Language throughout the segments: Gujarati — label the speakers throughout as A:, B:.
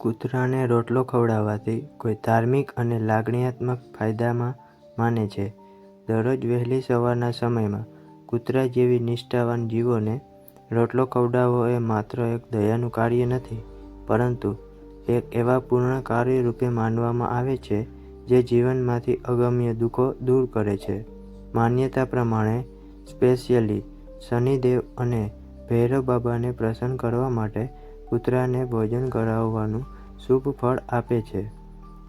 A: કૂતરાને રોટલો ખવડાવવાથી કોઈ ધાર્મિક અને લાગણીયાત્મક ફાયદામાં માને છે. દરરોજ વહેલી સવારના સમયમાં કૂતરા જેવી નિષ્ઠાવાન જીવોને રોટલો ખવડાવવો એ માત્ર એક દયાનું કાર્ય નથી, પરંતુ એક એવા પૂર્ણ કાર્ય રૂપે માનવામાં આવે છે જે જીવનમાંથી અગમ્ય દુઃખો દૂર કરે છે. માન્યતા પ્રમાણે સ્પેશિયલી શનિદેવ અને ભૈરવ બાબાને પ્રસન્ન કરવા માટે કૂતરાને ભોજન કરાવવાનું શુભ ફળ આપે છે.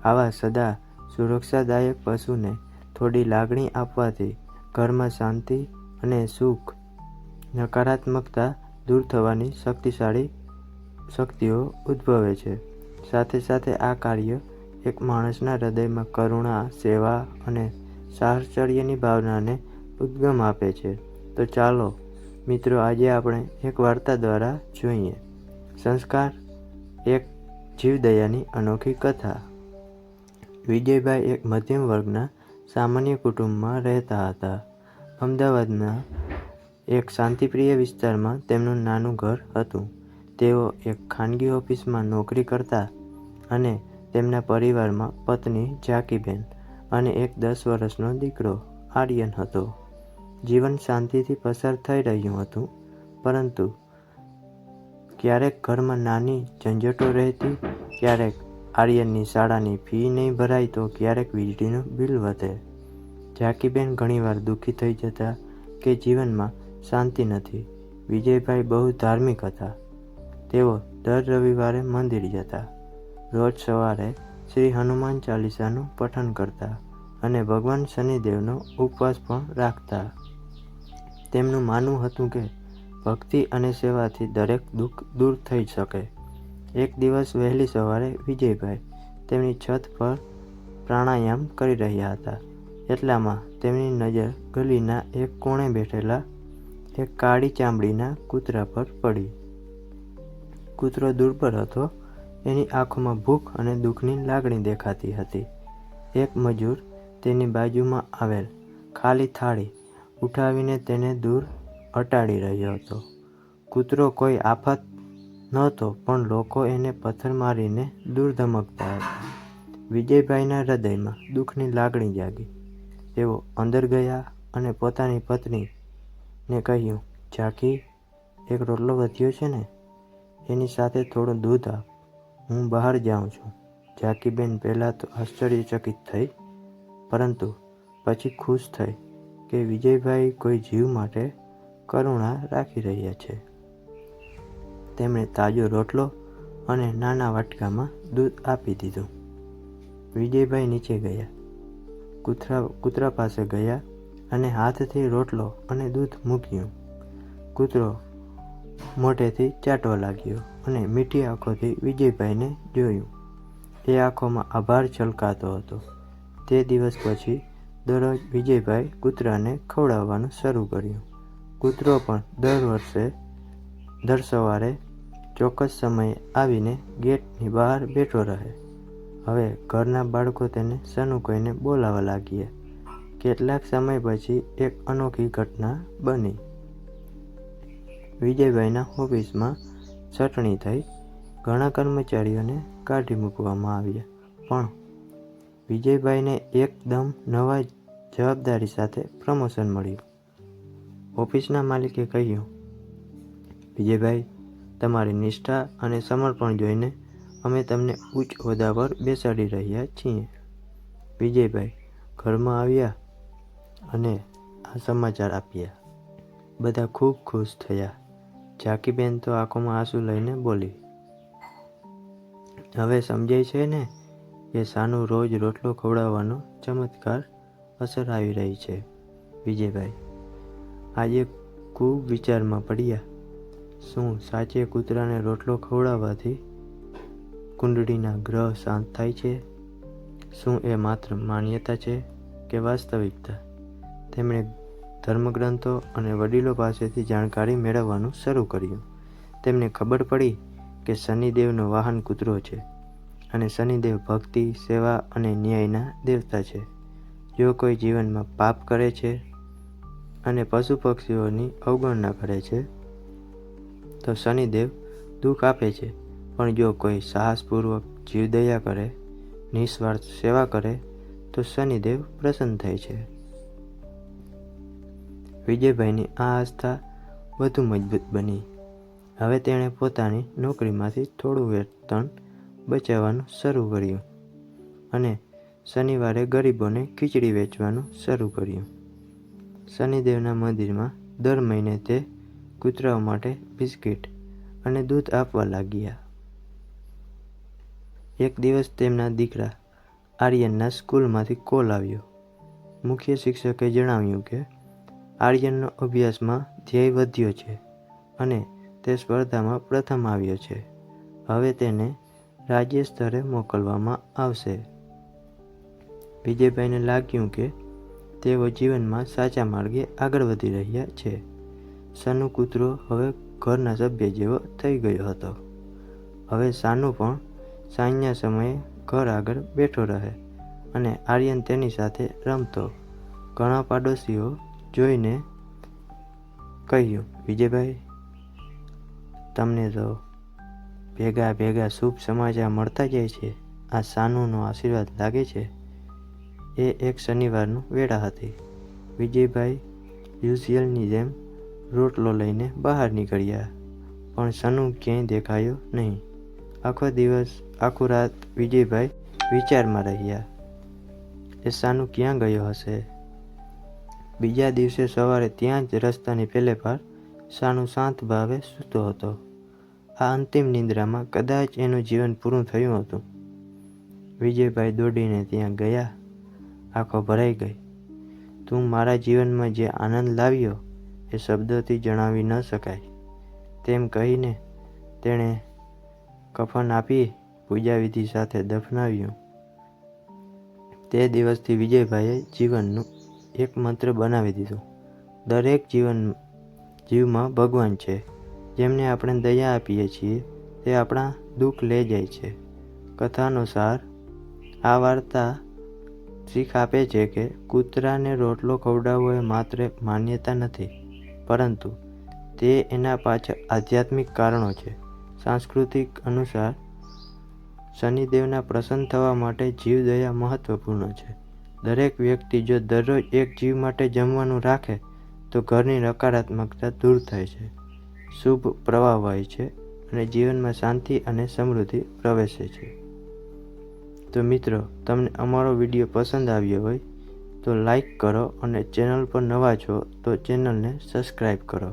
A: આવા સદા સુરક્ષાદાયક પશુને થોડી લાગણી આપવાથી ઘરમાં શાંતિ અને સુખ, નકારાત્મકતા દૂર થવાની શક્તિશાળી શક્તિઓ ઉદ્ભવે છે. સાથે સાથે આ કાર્ય એક માણસના હૃદયમાં કરુણા, સેવા અને સાહચર્યની ભાવનાને ઉદ્ગમ આપે છે. તો ચાલો મિત્રો, આજે આપણે એક વાર્તા દ્વારા જોઈએ. સંસ્કાર, એક જીવદયાની અનોખી કથા. વિજયભાઈ એક મધ્યમ વર્ગના સામાન્ય કુટુંબમાં રહેતા હતા. અમદાવાદના એક શાંતિપ્રિય વિસ્તારમાં તેમનું નાનું ઘર હતું. તેઓ એક ખાનગી ઓફિસમાં નોકરી કરતા અને તેમના પરિવારમાં પત્ની ઝાકીબેન અને એક દસ વર્ષનો દીકરો આર્યન હતો. જીવન શાંતિથી પસાર થઈ રહ્યું હતું, પરંતુ ક્યારેક ઘરમાં નાની ઝંઝટો રહેતી, ક્યારેક આર્યનની શાળાની ફી નહીં ભરાય તો ક્યારેક વીજળીનું બિલ વધે. ઝાકીબેન ઘણીવાર દુઃખી થઈ જતા કે જીવનમાં શાંતિ નથી. વિજયભાઈ બહુ ધાર્મિક હતા. તેઓ દર રવિવારે મંદિર જતા. રોજ સવારે શ્રી હનુમાન ચાલીસાનું પઠન કરતા અને ભગવાન શનિદેવનો ઉપવાસ પણ રાખતા. તેમનું માનવું હતું કે ભક્તિ અને સેવાથી દરેક દુઃખ દૂર થઈ શકે. એક દિવસ વહેલી સવારે વિજયભાઈ તેમની છત પર પ્રાણાયામ કરી રહ્યા હતા. એટલામાં તેમની નજર ગલીના એક કોણે બેઠેલા એક કાળી ચામડીના કૂતરા પર પડી. કૂતરો દુર્બળ હતો. એની આંખોમાં ભૂખ અને દુઃખની લાગણી દેખાતી હતી. એક મજૂર તેની બાજુમાં આવેલ ખાલી થાળી ઉઠાવીને તેને દૂર અટાડી રહ્યો હતો. કૂતરો કોઈ આફત નહોતો, પણ લોકો એને પથ્થર મારીને દૂર ધમકતા હતા. વિજયભાઈના હૃદયમાં દુઃખની લાગણી જાગી. તેઓ અંદર ગયા અને પોતાની પત્નીને કહ્યું ઝાંકી એક રોટલો વધ્યો છે ને? એની સાથે થોડું દૂધ આપ. હું બહાર જાઉં છું. ઝાંકીબેન પહેલાં તો આશ્ચર્યચકિત થઈ, પરંતુ પછી ખુશ થઈ કે વિજયભાઈ કોઈ જીવ માટે કરુણા રાખી રહ્યા છે. તેમણે તાજો રોટલો અને નાના વાટકામાં દૂધ આપી દીધું. વિજયભાઈ નીચે ગયા. કૂતરા કૂતરા પાસે ગયા અને હાથથી રોટલો અને દૂધ મૂક્યું. કૂતરો મોટેથી ચાટવા લાગ્યો અને મીઠી આંખોથી વિજયભાઈને જોયું. એ આંખોમાં આભાર છલકાતો હતો. તે દિવસ પછી દરરોજ વિજયભાઈ કૂતરાને ખવડાવવાનું શરૂ કર્યું. કૂતરો પણ દર વર્ષે દર સવારે ચોક્કસ સમયે આવીને ગેટની બહાર બેઠો રહે. હવે ઘરના બાળકો તેને સનુ કહીને બોલાવા લાગ્યા. કેટલાક સમય પછી એક અનોખી ઘટના બની. વિજયભાઈના ઓફિસમાં ચટણી થઈ. ઘણા કર્મચારીઓને કાઢી મૂકવામાં આવ્યા. પણ વિજયભાઈને એકદમ નવા જવાબદારી સાથે પ્રમોશન મળ્યું. ઓફિસના માલિકે કહ્યું, વિજયભાઈ, તમારી નિષ્ઠા અને સમર્પણ જોઈને અમે તમને ઉચ્ચ હોદ્દા પર બેસાડી રહ્યા છીએ. વિજયભાઈ ઘરમાં આવ્યા અને આ સમાચાર આપ્યા. બધા ખૂબ ખુશ થયા. ઝાકીબેન તો આંખોમાં આંસુ લઈને બોલી, હવે સમજાય છે ને કે સાનું રોજ રોટલો ખવડાવવાનો ચમત્કાર અસર આવી રહી છે. વિજયભાઈ આજે ખૂબ વિચારમાં પડ્યા. શું સાચે કૂતરાને રોટલો ખવડાવવાથી કુંડળીના ગ્રહ શાંત થાય છે? શું એ માત્ર માન્યતા છે કે વાસ્તવિકતા? તેમણે ધર્મગ્રંથો અને વડીલો પાસેથી જાણકારી મેળવવાનું શરૂ કર્યું. તેમને ખબર પડી કે શનિદેવનો વાહન કૂતરો છે અને શનિદેવ ભક્તિ, સેવા અને ન્યાયના દેવતા છે. જો કોઈ જીવનમાં પાપ કરે છે અને પશુ પક્ષીઓની અવગણના કરે છે. તો શનિદેવ દુઃખ આપે છે, પણ જો કોઈ સાહસપૂર્વક જીવદયા કરે, નિસ્વાર્થ સેવા કરે, તો શનિદેવ પ્રસન્ન થાય છે. વિજયભાઈની આ આસ્થા વધુ મજબૂત બની. હવે તેણે પોતાની નોકરીમાંથી થોડું વેતન બચાવવાનું શરૂ કર્યું અને શનિવારે ગરીબોને ખીચડી વેચવાનું શરૂ કર્યું. શનિદેવના મંદિરમાં દર મહિને તે કૂતરાઓ માટે બિસ્કિટ અને દૂધ આપવા લાગ્યા. એક દિવસ તેમના દીકરા આર્યનના સ્કૂલમાંથી કોલ આવ્યો. મુખ્ય શિક્ષકે જણાવ્યું કે, આર્યનનો અભ્યાસમાં ધ્યેય વધ્યો છે અને તે સ્પર્ધામાં પ્રથમ આવ્યો છે. હવે તેને રાજ્ય સ્તરે મોકલવામાં આવશે. વિજયભાઈને લાગ્યું કે તેઓ જીવનમાં સાચા માર્ગે આગળ વધી રહ્યા છે. સાનુ કૂતરો હવે ઘરના સભ્ય જેવો થઈ ગયો હતો. હવે સાનુ પણ સાંજના સમયે ઘર આગળ બેઠો રહે અને આર્યન તેની સાથે રમતો. ઘણા પાડોશીઓ જોઈને કહ્યું, વિજયભાઈ, તમને તો ભેગા ભેગા શુભ સમાચાર મળતા જાય છે. આ સાનુનો આશીર્વાદ લાગે છે. એ એક શનિવારનું વેળા હતી. વિજયભાઈ યુઝિયલની જેમ રોટલો લઈને બહાર નીકળ્યા, પણ સનુ ક્યાંય દેખાયો નહીં. આખો દિવસ, આખું રાત વિજયભાઈ વિચારમાં રહ્યા. એ સાનુ ક્યાં ગયો હશે? બીજા દિવસે સવારે ત્યાં જ રસ્તાની પેલે પાર સાનુ શાંત ભાવે સૂતો હતો. આ અંતિમ નિંદ્રામાં કદાચ એનું જીવન પૂરું થયું હતું. વિજયભાઈ દોડીને ત્યાં ગયા. આંખો ભરાઈ ગઈ. તું મારા જીવનમાં જે આનંદ લાવ્યો, એ શબ્દોથી જણાવી ન શકાય. તેમ કહીને તેણે કફન આપી પૂજાવિધિ સાથે દફનાવ્યું. તે દિવસથી વિજયભાઈએ જીવનનું એક મંત્ર બનાવી દીધું. દરેક જીવન જીવમાં ભગવાન છે. જેમને આપણે દયા આપીએ છીએ, તે આપણા દુઃખ લઈ જાય છે. કથાનો સાર, આ વાર્તા શીખ આપે છે કે કૂતરાને રોટલો ખવડાવવો એ માત્ર માન્યતા નથી, પરંતુ તે એના પાછળ આધ્યાત્મિક કારણો છે. સાંસ્કૃતિક અનુસાર શનિદેવના પ્રસન્ન થવા માટે જીવદયા મહત્વપૂર્ણ છે. દરેક વ્યક્તિ જો દરરોજ એક જીવ માટે જમવાનું રાખે, તો ઘરની નકારાત્મકતા દૂર થાય છે. શુભ પ્રવાહ વહે છે અને જીવનમાં શાંતિ અને સમૃદ્ધિ પ્રવેશે છે. તો મિત્રો, તમને અમારો વીડિયો પસંદ આવ્યો હોય તો લાઈક કરો અને ચેનલ પર નવા છો તો ચેનલને સબસ્ક્રાઈબ કરો.